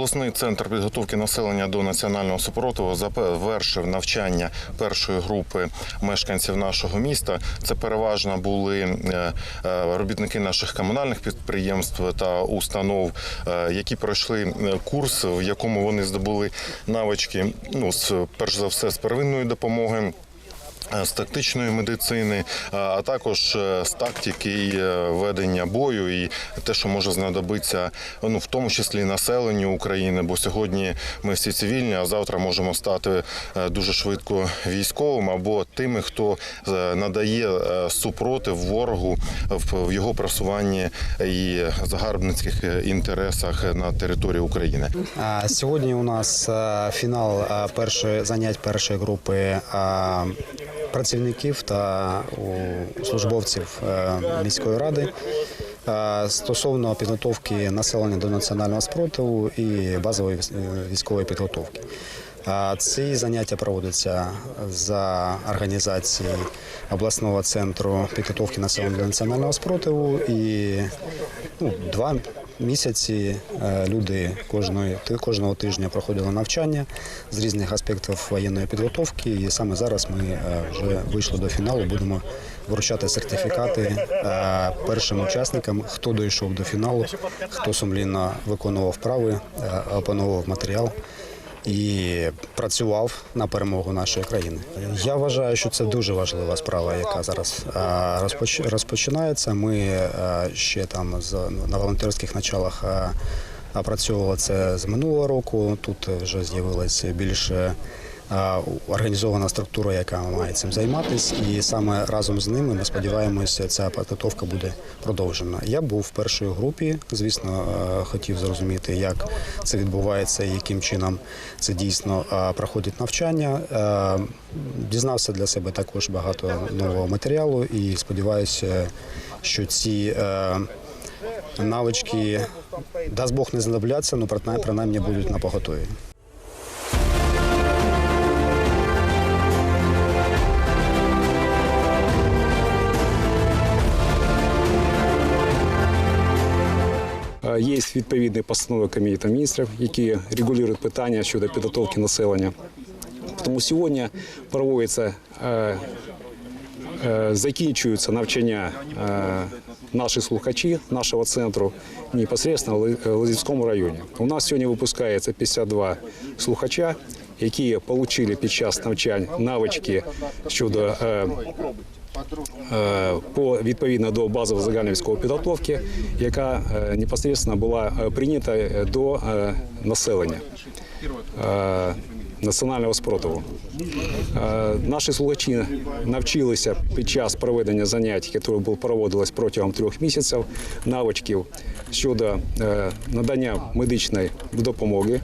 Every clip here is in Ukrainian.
обласний центр підготовки населення до національного супротиву завершив навчання першої групи мешканців нашого міста. Це переважно були е, е, робітники наших комунальних підприємств та установ, е, які пройшли курс, в якому вони здобули навички. Ну перш за все з первинної допомоги. Е, З тактичної медицини, а- а також е, з тактики е, ведення бою, і те, що може знадобитися, ну в тому числі населенню України. Бо сьогодні ми всі цивільні, а завтра можемо стати е, дуже швидко військовим або тими, хто е, надає е, супротив ворогу в його просуванні і загарбницьких е, інтересах на території України. Сьогодні у нас фінал першої занять першої групи працівників та у, службовців е, міської ради стосовно підготовки населення до національного спротиву і базової е, військової підготовки. Ці заняття проводяться за організації обласного центру підготовки населення до національного спротиву і ну, два місяці е, люди кожної кожного тижня проходили навчання з різних аспектів воєнної підготовки. І саме зараз ми е, вже вийшли до фіналу. Будемо вручати сертифікати е, першим учасникам, хто дійшов до фіналу, хто сумлінно виконував вправи, е, опановував матеріал. І працював на перемогу нашої країни. Я вважаю, що це дуже важлива справа, яка зараз розпоч- розпочинається. Ми ще там на волонтерських началах а, опрацьовували це з минулого року. Тут вже з'явилось більше організована структура, яка має цим займатися, і саме разом з ними ми сподіваємося, ця підготовка буде продовжена. Я був в першій групі. Звісно, е, хотів зрозуміти, як це відбувається, і яким чином це дійсно е, проходить навчання. Е, Дізнався для себе також багато нового матеріалу і сподіваюся, що ці навички, дасть Бог не знадобляться, але принаймні будуть на поготові. Є відповідні постанови Кабінету міністрів, які регулюють питання щодо підготовки населення. Тому сьогодні проводиться, е, е, закінчуються навчання наших наші слухачі нашого центру непосредственно в Лазівському районі. У нас сьогодні випускається 52 слухача, які отримали під час навчань навички щодо е, е, по відповідно до базової загальної військової підготовки, яка е, непосредственно була прийнята до населення. Національного спротиву наші слухачі навчилися під час проведення занять, які були проводились протягом трьох місяців, навичків щодо надання медичної допомоги,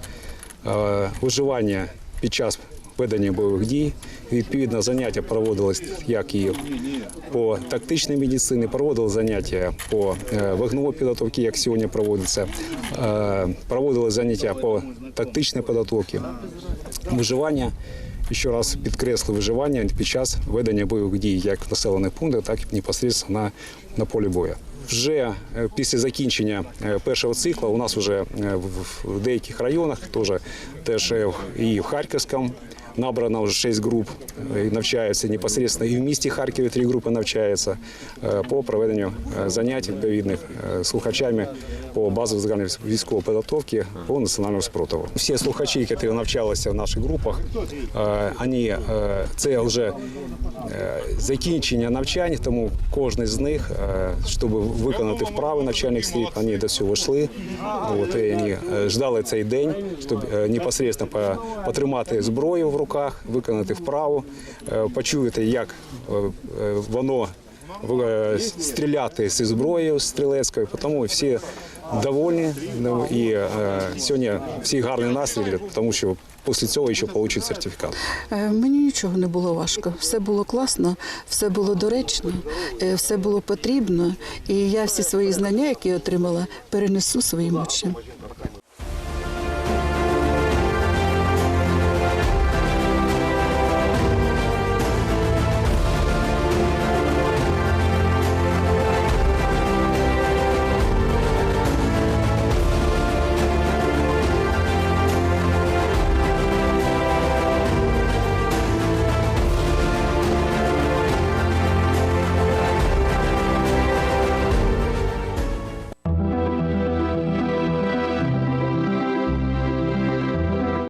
виживання під час ведення бойових дій. Відповідно, заняття проводились як і по тактичній медицині, проводили заняття по е, вогневій підготовці, як сьогодні проводиться, е, проводили заняття по тактичній підготовці, виживання. І ще раз підкреслю виживання під час ведення бойових дій як в населених пунктах, так і непосередньо на, на полі бою. Вже е, після закінчення е, першого цикла у нас вже е, в- деяких районах теж, і в Харківському набрано вже 6 груп і навчаються непосередньо і в місті Харкові три групи навчаються е, по проведенню е, занять відповідних слухачами по базовій загальної військової підготовки по національному спротиву. Всі слухачі, які навчалися в наших групах, е, вони, е, це вже е, закінчення навчань, тому кожен з них, щоб виконати вправи навчальних слід, вони до цього йшли. Вони ждали цей день, щоб непосредственно по- потримати зброю в руках, виконати вправу, е, почуєте, як е, е, воно стріляти зі зброєю стрілецькою, тому всі довольні. Ну, і сьогодні всі гарний настрій, тому що після цього ще отримують сертифікат. Мені нічого не було важко. Все було класно, все було доречно, все було потрібно. І я всі свої знання, які отримала, перенесу своїм учням.